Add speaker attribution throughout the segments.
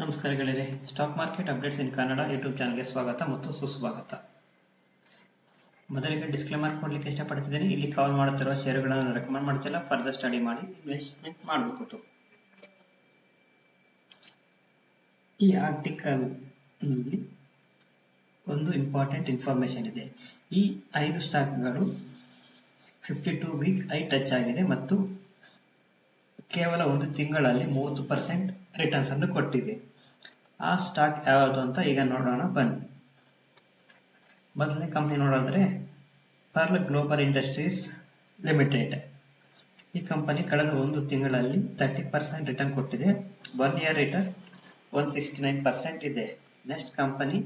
Speaker 1: ನಮಸ್ಕಾರ ಗೆಳೆಯರೆ. Stock market updates in Kannada YouTube ಚಾನಲ್ಗೆ ಸ್ವಾಗತ ಮತ್ತು ಸುಸ್ವಾಗತ. ಮೊದಲಿಗೆ ಡಿಸ್ಕ್ಲೇಮರ್ ಕೊಡ್ಲಿಕ್ಕೆ ಇಷ್ಟಪಡ್ತಿದ್ದೀನಿ. ಇಲ್ಲಿ ಕವರ್ ಮಾಡುತ್ತಿರುವ ಷೇರುಗಳನ್ನು ರೆಕಮೆಂಡ್ ಮಾಡ್ತಿಲ್ಲ ಫರ್ದರ್ ಸ್ಟಡಿ ಮಾಡಿ ಇನ್ವೆಸ್ಟ್ಮೆಂಟ್ ಮಾಡಬೇಕು ಈ ಆರ್ಟಿಕಲ್ ಒಂದು ಇಂಪಾರ್ಟೆಂಟ್ ಇನ್ಫಾರ್ಮೇಶನ್ ಇದೆ. ಈ ಐದು ಸ್ಟಾಕ್ಗಳು fifty two week high touch ಆಗಿದೆ ಮತ್ತು ಕೇವಲ ಒಂದು ತಿಂಗಳಲ್ಲಿ ಮೂವತ್ತು ಪರ್ಸೆಂಟ್ ರಿಟರ್ನ್ಸ್ ಅನ್ನು ಕೊಟ್ಟಿದೆ. ಆ ಸ್ಟಾಕ್ ಯಾವುದು ಅಂತ ಈಗ ನೋಡೋಣ, ಬನ್ನಿ. ಮೊದಲನೇ ಕಂಪ್ನಿ ನೋಡೋದ್ರೆ ಪರ್ಲ್ ಗ್ಲೋಬಲ್ ಇಂಡಸ್ಟ್ರೀಸ್ ಲಿಮಿಟೆಡ್ ಈ ಕಂಪನಿ ಕಳೆದ ಒಂದು ತಿಂಗಳಲ್ಲಿ ತರ್ಟಿ ಪರ್ಸೆಂಟ್ ರಿಟರ್ನ್ ಕೊಟ್ಟಿದೆ. One year return one sixty nine percent ಇದೆ. Next company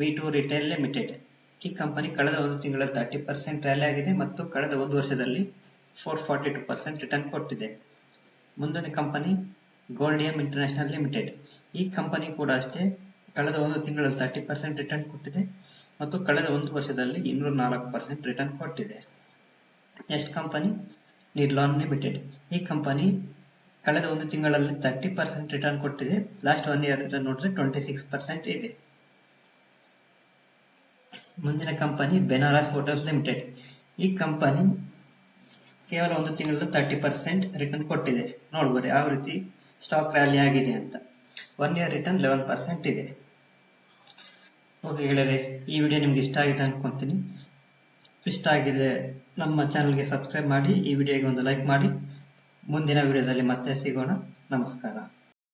Speaker 1: V two retail limited ಈ ಕಂಪನಿ ಕಳೆದ ಒಂದು ತಿಂಗಳಲ್ಲಿ ತರ್ಟಿ ಪರ್ಸೆಂಟ್ ರ್ಯಾಲಿ ಆಗಿದೆ ಮತ್ತು ಕಳೆದ ಒಂದು ವರ್ಷದಲ್ಲಿ four forty two percent return ಕೊಟ್ಟಿದೆ. ಮುಂದಿನ ಕಂಪನಿ ಗೋಲ್ಡಿಯಂ ಇಂಟರ್ನ್ಯಾಷನಲ್ ಲಿಮಿಟೆಡ್ ಈ ಕಂಪನಿ ಕೂಡ ಅಷ್ಟೇ ಕಳೆದ ಒಂದು ತಿಂಗಳಲ್ಲಿ ತರ್ಟಿ ಪರ್ಸೆಂಟ್ ರಿಟರ್ನ್ ಕೊಟ್ಟಿದೆ ಮತ್ತು ಕಳೆದ ಒಂದು ವರ್ಷದಲ್ಲಿ ಇನ್ನೂರ ನಾಲ್ಕು ಪರ್ಸೆಂಟ್ ರಿಟರ್ನ್ ಕೊಟ್ಟಿದೆ. ನೆಕ್ಸ್ಟ್ ಕಂಪನಿ ನಿರ್ಲಾನ್ ಲಿಮಿಟೆಡ್ ಈ ಕಂಪನಿ ಕಳೆದ ಒಂದು ತಿಂಗಳಲ್ಲಿ ತರ್ಟಿ ಪರ್ಸೆಂಟ್ ರಿಟರ್ನ್ ಕೊಟ್ಟಿದೆ. ಲಾಸ್ಟ್ ಒನ್ ಇಯರ್ ರಿಟರ್ನ್ ನೋಡಿದ್ರೆ ಟ್ವೆಂಟಿ ಸಿಕ್ಸ್ ಪರ್ಸೆಂಟ್ ಇದೆ. ಮುಂದಿನ ಕಂಪನಿ ಬೆನಾರಸ್ ಹೋಟೆಲ್ಸ್ ಲಿಮಿಟೆಡ್ ಈ ಕಂಪನಿ ಕೇವಲ ಒಂದು ತಿಂಗಳಲ್ಲಿ ತರ್ಟಿ ಪರ್ಸೆಂಟ್ ರಿಟರ್ನ್ ಕೊಟ್ಟಿದೆ. ನೋಡ್ಬೋದು ಯಾವ ರೀತಿ ಸ್ಟಾಕ್ ವ್ಯಾಲಿ ಆಗಿದೆ ಅಂತ. One year return eleven percent ಇದೆ. ಓಕೆ ಗೆಳೆಯರೆ, ಈ ವಿಡಿಯೋ ನಿಮ್ಗೆ ಇಷ್ಟ ಆಗಿದೆ ಅನ್ಕೊಂತೀನಿ. ಇಷ್ಟ ಆಗಿದೆ, ನಮ್ಮ ಚಾನಲ್ಗೆ ಸಬ್ಸ್ಕ್ರೈಬ್ ಮಾಡಿ, ಈ ವಿಡಿಯೋಗೆ ಒಂದು ಲೈಕ್ ಮಾಡಿ. ಮುಂದಿನ ವಿಡಿಯೋದಲ್ಲಿ ಮತ್ತೆ ಸಿಗೋಣ. ನಮಸ್ಕಾರ.